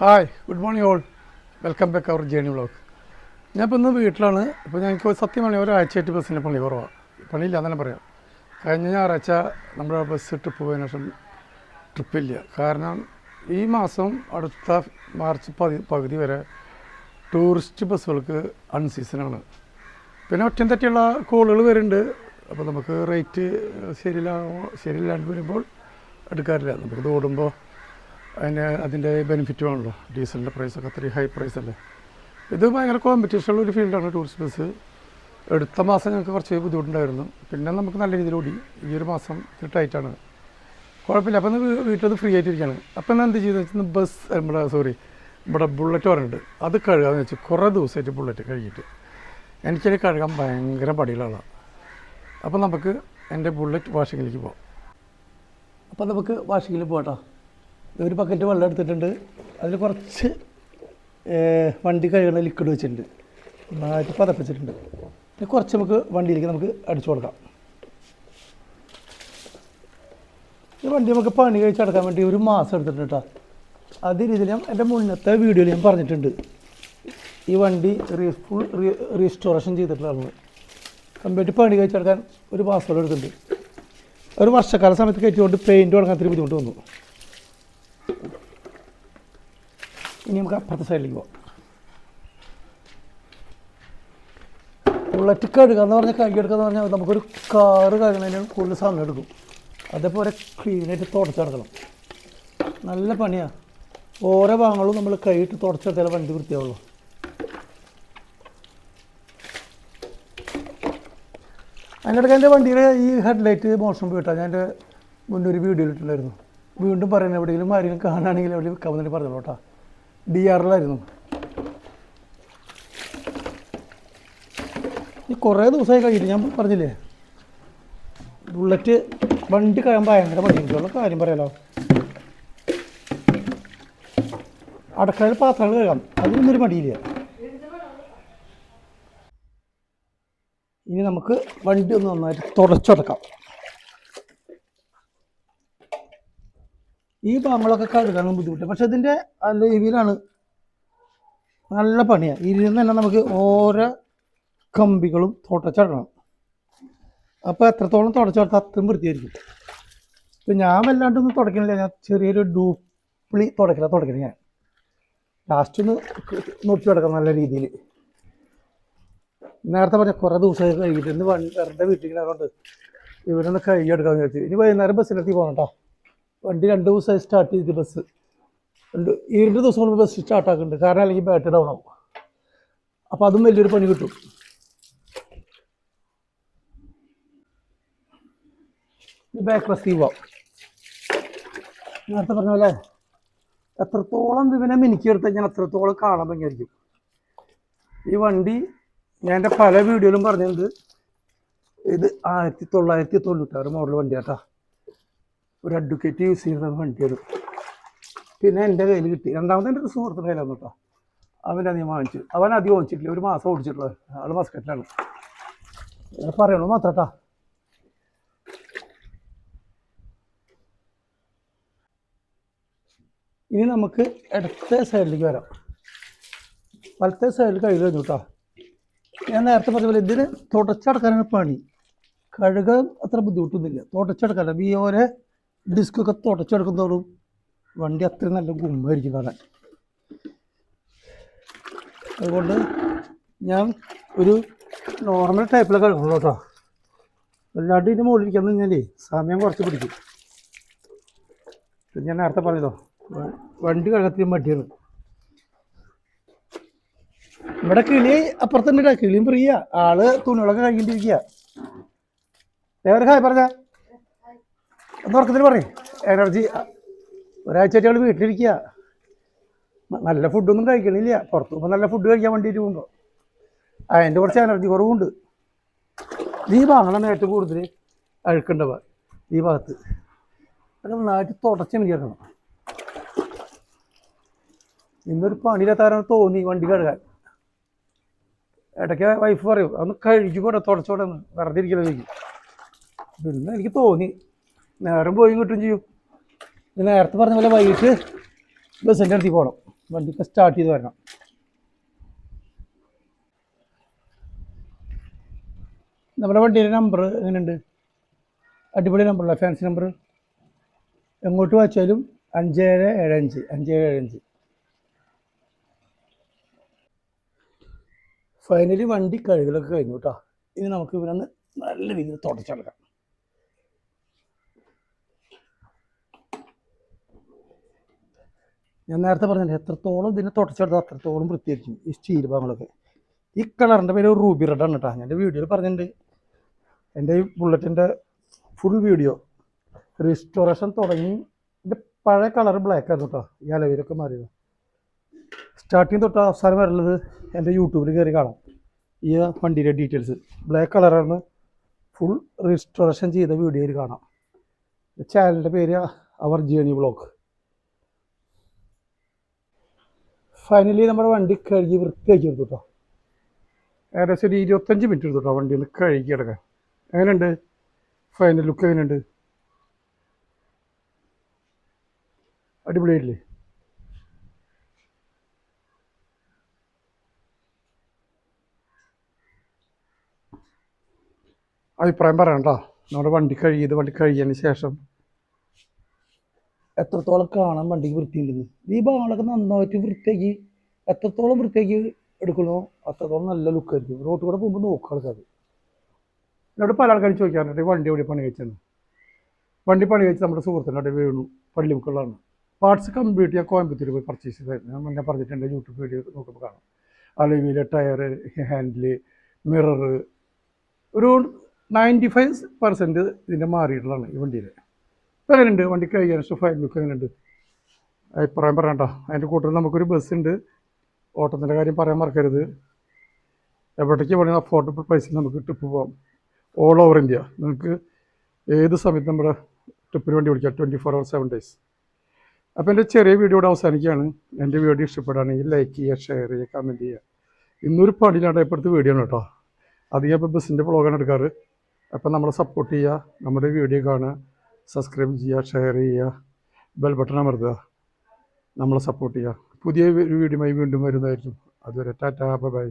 Hi good morning all welcome back our journey vlog ഞാൻ ഇപ്പോൾ ഇന്ന് വീട്ടിലാണ്. ഇപ്പോൾ ഞങ്ങൾക്ക് സത്യം പറഞ്ഞാൽ ഒരാഴ്ചയായിട്ട് ബസ്സിന്റെ പണി കുറവാണ് പണിയില്ല എന്ന് പറയാം. കഴിഞ്ഞ ഞായറാഴ്ച നമ്മുടെ ബസ് ട്രിപ്പ് പോയതിനു ശേഷം ട്രിപ്പില്ല കാരണം ഈ മാസം അടുത്ത മാർച്ച് പതി പകുതി വരെ ടൂറിസ്റ്റ് ബസ്സുകൾക്ക് അൺസീസണാണ് പിന്നെ ഒറ്റം തെറ്റിയുള്ള കോളുകൾ വരുന്നുണ്ട്. അപ്പോൾ നമുക്ക് റേറ്റ് ശരിയില്ല ശരിയില്ലാണ്ട് വരുമ്പോൾ എടുക്കാറില്ല. നമുക്ക് ഓടുമ്പോൾ അതിന് അതിന്റെ ബെനിഫിറ്റ് വേണമല്ലോ. ഡീസലിന്റെ പ്രൈസൊക്കെ അത്രയും ഹൈ പ്രൈസ് അല്ലേ? ഇത് ഭയങ്കര കോമ്പറ്റീഷൻ ഉള്ള ഒരു ഫീൽഡാണ് ടൂറിസ്റ്റ് ബസ് എടുത്ത മാസം ഞങ്ങൾക്ക് കുറച്ച് ബുദ്ധിമുട്ടുണ്ടായിരുന്നു. പിന്നെ നമുക്ക് നല്ല രീതിയിൽ ഓടി. ഈ ഒരു മാസം ഇത്തിരി ടൈറ്റാണ് കുഴപ്പമില്ല. അപ്പം വീട്ടിൽ ഫ്രീ ആയിട്ടിരിക്കുകയാണ്. അപ്പം ഞാൻ എന്ത് ചെയ്തെന്ന് വെച്ചാൽ ബസ് നമ്മുടെ സോറി നമ്മുടെ ബുള്ളറ്റ് പറയുന്നുണ്ട് അത് കഴുകാന്ന് വെച്ചാൽ കുറേ ദിവസമായിട്ട് ബുള്ളറ്റ് കഴുകിയിട്ട്. എനിക്കത് കഴുകാൻ ഭയങ്കര പടികളാണ് അപ്പം നമുക്ക് എന്റെ ബുള്ളറ്റ് വാഷിങ്ങിലേക്ക് പോകാം അപ്പം നമുക്ക് വാഷിങ്ങിൽ പോകട്ടോ ഒരു ബക്കറ്റ് വെള്ളം എടുത്തിട്ടുണ്ട്. അതിൽ കുറച്ച് വണ്ടി കഴുകണ ലിക്വിഡ് വെച്ചിട്ടുണ്ട്. നന്നായിട്ട് പതപ്പിച്ചിട്ടുണ്ട്. ഇനി കുറച്ച് നമുക്ക് വണ്ടിയിലേക്ക് നമുക്ക് അടിച്ചു കൊടുക്കാം. ഈ വണ്ടി നമുക്ക് പണി കഴിച്ചടക്കാൻ വേണ്ടി ഒരു മാസം എടുത്തിട്ടുണ്ട് കേട്ടോ അതേ രീതിയിൽ ഞാൻ എന്റെ മുന്നത്തെ വീഡിയോയിൽ ഞാൻ പറഞ്ഞിട്ടുണ്ട്. ഈ വണ്ടി റീ ഫുൾ റീ റീസ്റ്റോറേഷൻ ചെയ്തിട്ടുള്ളതാണ്. കമ്പ്ലീറ്റ് പണി കഴിച്ചെടുക്കാൻ ഒരു മാസത്തോളം എടുത്തിട്ടുണ്ട്. ഒരു വർഷക്കാല സമയത്ത് കയറ്റിക്കൊണ്ട് പെയിന്റ് കൊടുക്കാൻ ഇത്തിരി ബുദ്ധിമുട്ട് വന്നു. ഇനി നമുക്ക് അപ്പുറത്തെ സൈഡിലേക്ക് പോകാം ബുള്ളറ്റ് കഴുകുക എന്ന് പറഞ്ഞാൽ കഴുകിയെടുക്കുക എന്ന് പറഞ്ഞാൽ നമുക്കൊരു കാറ് കഴുകുന്നതിന് കൂടുതൽ സമയം എടുക്കും. അതേപോലെ ക്ലീനായിട്ട് തുടച്ചെടുക്കണം നല്ല പണിയാണ് ഓരോ ഭാഗങ്ങളും നമ്മൾ കൈയിട്ട് തുടച്ചെടുത്താലേ വണ്ടി വൃത്തിയാവുള്ളൂ. അതിനിടയ്ക്ക് എന്റെ വണ്ടിയുടെ ഈ ഹെഡ്ലൈറ്റ് മോശം പോയിട്ടാണ് ഞാൻ എന്റെ മുന്നൊരു വീഡിയോ ഇട്ടിട്ടുണ്ടായിരുന്നു. വീണ്ടും പറയുന്നത് എവിടെയെങ്കിലും ആരെങ്കിലും കാണുകയാണെങ്കിൽ എവിടെയും വേണ്ടി പറഞ്ഞോളൂ കേട്ടോ. ഡി ആറിലായിരുന്നു ഈ കുറേ ദിവസമായി കഴിഞ്ഞിട്ട് ഞാൻ പറഞ്ഞില്ലേ? ബുള്ളറ്റ് വണ്ടി കഴിയാൻ ഭയങ്കര പണിയുള്ള കാര്യം പറയാലോ? അടക്കളയിൽ പാത്രങ്ങൾ കഴുകാം അതിനൊന്നും ഒരു മടിയില്ല. ഇനി നമുക്ക് വണ്ടി ഒന്ന് നന്നായിട്ട് തുടച്ചടക്കാം. ഈ പാമ്പളൊക്കെ കഴുകാനും ബുദ്ധിമുട്ട്. പക്ഷെ ഇതിന്റെ രീതിയിലാണ് നല്ല പണിയാണ് ഇതിൽ നിന്ന് തന്നെ നമുക്ക് ഓരോ കമ്പികളും തുടച്ചിടണം അപ്പോൾ എത്രത്തോളം തുടച്ചെടുത്താൽ അത്രയും വൃത്തിയായിരിക്കും. ഇപ്പം ഞാൻ വല്ലാണ്ടൊന്നും തുടക്കണില്ല. ഞാൻ ചെറിയൊരു ഡൂപ്ലി തുടക്കില്ല തുടക്കണേ ഞാൻ. ലാസ്റ്റ് ഒന്ന് നോക്കി കിടക്കാം നല്ല രീതിയിൽ നേരത്തെ പറഞ്ഞ കുറേ ദിവസമായി കഴിഞ്ഞിട്ട് ഇന്ന് വെറുതെ വീട്ടിൽ അതുകൊണ്ട് ഇവരൊന്ന് എടുക്കാമെന്ന് വിചാരിച്ചു. ഇനി വൈകുന്നേരം ബസ്സിലെത്തി പോകണം കേട്ടോ വണ്ടി രണ്ട് ദിവസമായി സ്റ്റാർട്ട് ചെയ്തിട്ട് ബസ് രണ്ട് ഈ രണ്ട് ദിവസം കൊണ്ട് ബസ് സ്റ്റാർട്ട് ആക്കുന്നുണ്ട് കാരണം അല്ലെങ്കിൽ ബാറ്ററി ഡൗൺ ആവും. അപ്പോൾ അതും വലിയൊരു പണി കിട്ടും. ബാക്ക് റെസീവ് ആവും നേരത്തെ പറഞ്ഞ പോലെ എത്രത്തോളം ഇവനെ മിനിക്കെടുത്താൽ ഞാൻ അത്രത്തോളം കാണാൻ ഭംഗിയായിരിക്കും. ഈ വണ്ടി ഞാൻ എന്റെ പല വീഡിയോയിലും പറഞ്ഞിട്ടുണ്ട്. ഇത് ആയിരത്തി തൊള്ളായിരത്തി തൊണ്ണൂറ്റാറ് മോഡൽ വണ്ടിയാട്ടാ. ഒരു അഡ്വക്കേറ്റ് യൂസ് വണ്ടിയത് പിന്നെ എന്റെ കയ്യിൽ കിട്ടി. രണ്ടാമത് എന്റെ ഒരു സുഹൃത്തിന്റെ കയ്യിലാണ് കേട്ടോ അവൻ അധികം വാങ്ങിച്ചു. അവൻ അധികം വാങ്ങിച്ചിട്ടില്ല ഒരു മാസം ഓടിച്ചിട്ടുള്ളത് ആൾ മസ്കറ്റിലാണ് പറയണു മാത്രം കേട്ടോ ഇനി നമുക്ക് ഇടത്തെ സൈഡിലേക്ക് വരാം. വലത്തെ സൈഡിൽ കഴുകി കഴിഞ്ഞു കേട്ടോ ഞാൻ നേരത്തെ പറഞ്ഞ പോലെ ഇതിന് തുടച്ചടക്കാനാണ് പണി. കഴുകാൻ അത്ര ബുദ്ധിമുട്ടൊന്നുമില്ല. തുടച്ചടക്കാനാണ്. ഈ ഓരോ ഡിസ്കൊക്കെ തുടച്ചെടുക്കുന്നതോറും വണ്ടി അത്രയും നല്ല ഗുമ്മായിരിക്കും കാണാൻ. അതുകൊണ്ട് ഞാൻ ഒരു നോർമൽ ടൈപ്പിലൊക്കെ എടുക്കുന്നു കേട്ടോ. അല്ലാണ്ട് ഇതിന്റെ മുകളിൽ ഇരിക്കുന്ന കഴിഞ്ഞാലേ സമയം കുറച്ച് പിടിക്കും. ഞാൻ നേരത്തെ പറഞ്ഞല്ലോ വണ്ടി കഴുകത്തിന് മടിയാണ്. ഇവിടെ കിളി അപ്പുറത്തുണ്ട് കിളിയും പ്രിയ ആൾ തുണികളൊക്കെ കഴിഞ്ഞിട്ടിരിക്കുക ദേവര ഹായ് പറഞ്ഞ? ഒന്ന് പറയും. എനർജി ഒരാഴ്ചയായിട്ട് അവൾ വീട്ടിലിരിക്കുക നല്ല ഫുഡൊന്നും കഴിക്കണില്ല. പുറത്ത് പോകുമ്പോൾ നല്ല ഫുഡ് കഴിക്കാൻ വേണ്ടിയിട്ട് പോകുമ്പോൾ അതിന്റെ കുറച്ച് എനർജി കുറവുണ്ട്. ഈ ഭാഗങ്ങളാണ് ഏറ്റവും കൂടുതൽ അഴുക്കേണ്ടവ ഈ ഭാഗത്ത്. അത് നന്നായിട്ട് തുടച്ച് എനിക്കണം ഇന്നൊരു പണിയിലെത്താറാണ് തോന്നി വണ്ടി കഴുകാൻ. ഇടയ്ക്ക് വൈഫ് പറയും അതൊന്ന് കഴിച്ചുകൂടെ തുടച്ചോടെ വെറുതെ ഇരിക്കലോ ചോദിക്കും. പിന്നെ എനിക്ക് തോന്നി നേരം പോയി കിട്ടും ചെയ്യും. നേരത്തെ പറഞ്ഞ പോലെ വൈകിട്ട് ബസ്സിന്റെ അടുത്തേക്ക് പോകണം വണ്ടിക്ക് സ്റ്റാർട്ട് ചെയ്ത് വരണം. നമ്മുടെ വണ്ടിയുടെ നമ്പർ എങ്ങനെയുണ്ട്? അടിപൊളി നമ്പറല്ല ഫാൻസി നമ്പർ എങ്ങോട്ട് വായിച്ചാലും അഞ്ച് ഏഴ് ഏഴ് അഞ്ച് അഞ്ച് ഏഴ് ഏഴ് അഞ്ച്. ഫൈനലി വണ്ടി കഴുകലൊക്കെ കഴിഞ്ഞു കേട്ടോ. ഇനി നമുക്ക് ഇവരൊന്ന് നല്ല രീതിയിൽ തുടച്ചെടുക്കാം ഞാൻ നേരത്തെ പറഞ്ഞില്ല എത്രത്തോളം ഇതിനെ തുടച്ചെടുത്താൽ അത്രത്തോളം വൃത്തിയായിരിക്കും ഈ സ്റ്റീൽ ഭാഗങ്ങളൊക്കെ ഈ കളറിന്റെ പേര് റൂബി റെഡ് ആണ് കേട്ടോ ഞാൻ എന്റെ വീഡിയോയിൽ പറഞ്ഞിട്ടുണ്ട്. എന്റെ ഈ ബുള്ളറ്റിന്റെ ഫുൾ വീഡിയോ റിസ്റ്റോറേഷൻ തുടങ്ങി. ഇതിന്റെ പഴയ കളർ ബ്ലാക്ക് ആയിരുന്നു കേട്ടോ ഈ അലവിലൊക്കെ മാറിയത്. സ്റ്റാർട്ടിങ് തൊട്ട് അവസാനം വരുന്നത് എന്റെ യൂട്യൂബിൽ കയറി കാണാം. ഈ വണ്ടിയുടെ ഡീറ്റെയിൽസ് ബ്ലാക്ക് കളറാണ് ഫുൾ റിസ്റ്റോറേഷൻ ചെയ്ത വീഡിയോയിൽ കാണാം. ചാനലിന്റെ പേര് അവർ ജേണി ബ്ലോഗ് ഫൈനലി നമ്മുടെ വണ്ടി കഴുകി വൃത്തിയാക്കി എടുത്തു കേട്ടോ ഏകദേശം ഒരു ഇരുപത്തഞ്ച് മിനിറ്റ് എടുത്തു കേട്ടോ വണ്ടി ഒന്ന് കഴുകി എടുക്കാൻ. എങ്ങനെയുണ്ട്? ഫൈനൽ ലുക്ക് എങ്ങനെയുണ്ട്? അടിപൊളിയായില്ലേ അഭിപ്രായം പറയണ്ട നമ്മുടെ വണ്ടി കഴുകിയത് വണ്ടി കഴുകിയതിന് ശേഷം എത്രത്തോളം കാണാൻ വണ്ടിക്ക് വൃത്തിയുണ്ടെന്ന് ഈ ഭാഗങ്ങളൊക്കെ നന്നായിട്ട് വൃത്തിയാക്കി എത്രത്തോളം വൃത്തിയാക്കി എടുക്കണോ അത്രത്തോളം നല്ല ലുക്കായിരിക്കും റോട്ടിൽ കൂടെ പോകുമ്പോൾ നോക്കുക ആൾക്കാർ എന്നോട് പല ആൾക്കാരും ചോദിക്കാറുണ്ട് വണ്ടി എവിടെ പണി വെച്ചെന്ന് വണ്ടി പണി കഴിച്ച് നമ്മുടെ സുഹൃത്തിനോട് വീണു പള്ളിമുക്കുള്ളതാണ് പാർട്സ് കംപ്ലീറ്റ് ഞാൻ കോയമ്പത്തൂർ പോയി പർച്ചേസ് ചെയ്തായിരുന്നു. ഞാൻ മുന്നേ പറഞ്ഞിട്ടുണ്ട് യൂട്യൂബ് വീഡിയോ നോക്കുമ്പോൾ കാണാം. അലുവിയിലെ ടയർ ഹാൻഡിൽ മിററ് ഒരു നയന്റി ഫൈവ് പെർസെന്റ് ഇതിന്റെ മാറിയിട്ടുള്ളതാണ് ഈ വണ്ടിയിൽ എങ്ങനെയുണ്ട് വണ്ടി കഴിയാൻ ഫൈൻ ലുക്ക് എങ്ങനെയുണ്ട് അഭിപ്രായം പറയണ്ട. അതിന്റെ കൂട്ടത്തിൽ നമുക്കൊരു ബസ്സുണ്ട്. ഓട്ടത്തിന്റെ കാര്യം പറയാൻ മറക്കരുത്. എവിടേക്ക് വേണമെങ്കിൽ അഫോർഡബിൾ പ്രൈസിൽ നമുക്ക് ട്രിപ്പ് പോകാം ഓൾ ഓവർ ഇന്ത്യ നിങ്ങൾക്ക് ഏത് സമയത്ത് നമ്മുടെ ട്രിപ്പിന് വേണ്ടി വിളിക്കാം? Twenty four hour seven days അപ്പോൾ എന്റെ ചെറിയ വീഡിയോ ഇവിടെ അവസാനിക്കുകയാണ്. എന്റെ വീഡിയോ ഇഷ്ടപ്പെടുകയാണെങ്കിൽ ലൈക്ക് ചെയ്യുക ഷെയർ ചെയ്യുക കമന്റ് ചെയ്യുക. ഇന്നൊരു പണിയിലാണ്ട് ഇപ്പോഴത്തെ വീഡിയോ ആണ് കേട്ടോ. അധികം ഇപ്പോൾ ബസ്സിന്റെ വ്ളോഗാണ് എടുക്കാറ്. അപ്പം നമ്മളെ സപ്പോർട്ട് ചെയ്യുക നമ്മുടെ വീഡിയോ കാണുക. സബ്സ്ക്രൈബ് ചെയ്യുക ഷെയർ ചെയ്യുക ബെൽ ബട്ടൺ അമർത്തുക. നമ്മളെ സപ്പോർട്ട് ചെയ്യുക. പുതിയ വീഡിയോയുമായി വീണ്ടും വരുന്നതായിരിക്കും. അതുവരെ ടാറ്റാ ബൈ